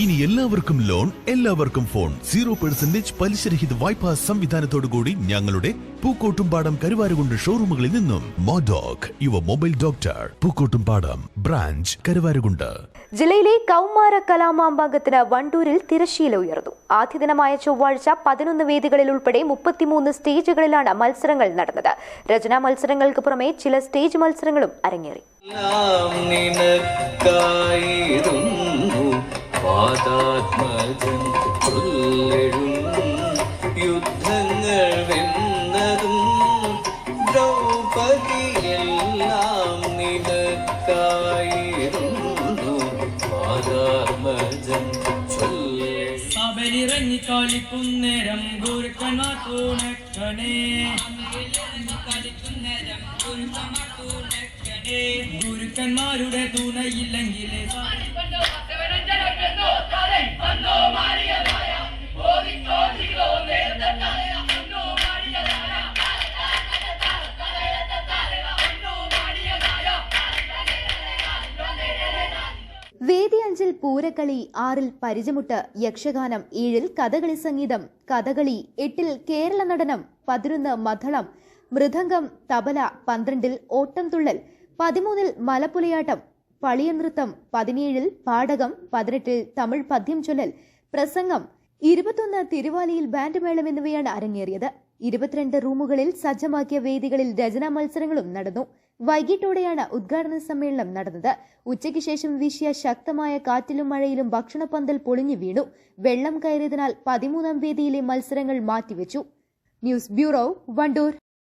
ഇനി എല്ലാവർക്കും ലോൺ എല്ലാവർക്കും ഫോൺ. സീറോ പെർസെന്റേജ് പലിശരഹിത വായ്പാ സംവിധാനത്തോടുകൂടി ഞങ്ങളുടെ പൂക്കോട്ടുംപാടം കരുവാരുകൊണ്ട് ഷോറൂമുകളിൽ നിന്നും. മോഡോക് യുവ mobile doctor Pookkottumpadam branch Karuvarakundu. ജില്ലയിലെ കൗമാര കലാമാമ്പാങ്കത്തിന് വണ്ടൂരിൽ തിരശീല ഉയർന്നു. ആദ്യ ദിനമായ ചൊവ്വാഴ്ച പതിനൊന്ന് വേദികളിൽ ഉൾപ്പെടെ മുപ്പത്തിമൂന്ന് സ്റ്റേജുകളിലാണ് മത്സരങ്ങൾ നടന്നത്. രചനാ മത്സരങ്ങൾക്ക് പുറമെ ചില സ്റ്റേജ് മത്സരങ്ങളും അരങ്ങേറി. വാദാത്മജൻ ചൊല്ലിടും യുദ്ധങ്ങൾ വെന്നതും ദ്രൗപദിയെല്ലാം നിനക്കായിരുന്നു. വാദാത്മജൻ ചൊല്ലിടും സബലിറങ്ങി കളിക്കുന്നേരം ഗുരുക്കന്മാർ തുണക്കണേ ഗുരുക്കന്മാരുടെ തുണയില്ലെങ്കിൽ പൂരക്കളി ആറിൽ പരിചമുട്ട് യക്ഷഗാനം ഏഴിൽ കഥകളി സംഗീതം കഥകളി എട്ടിൽ കേരള നടനം പതിനൊന്ന് മഥളം മൃദംഗം തബല പന്ത്രണ്ടിൽ ഓട്ടം തുള്ളൽ പതിമൂന്നിൽ മലപ്പുലയാട്ടം പളിയനൃത്തം പതിനേഴിൽ പാടകം പതിനെട്ടിൽ തമിഴ് പദ്യം ചൊല്ലൽ പ്രസംഗം ഇരുപത്തൊന്ന് തിരുവാലിയിൽ ബാൻഡ് മേളം എന്നിവയാണ് അരങ്ങേറിയത്. ഇരുപത്തിരണ്ട് റൂമുകളിൽ സജ്ജമാക്കിയ വേദികളിൽ രചനാ മത്സരങ്ങളും നടന്നു. വൈകിട്ടോടെയാണ് ഉദ്ഘാടന സമ്മേളനം നടന്നത്. ഉച്ചയ്ക്ക് ശേഷം വീശിയ ശക്തമായ കാറ്റിലും മഴയിലും ഭക്ഷണപ്പന്തൽ പൊളിഞ്ഞു വീണു. വെള്ളം കയറിയതിനാൽ പതിമൂന്നാം വേദിയിലെ മത്സരങ്ങൾ മാറ്റിവെച്ചു. News bureau Wandoor.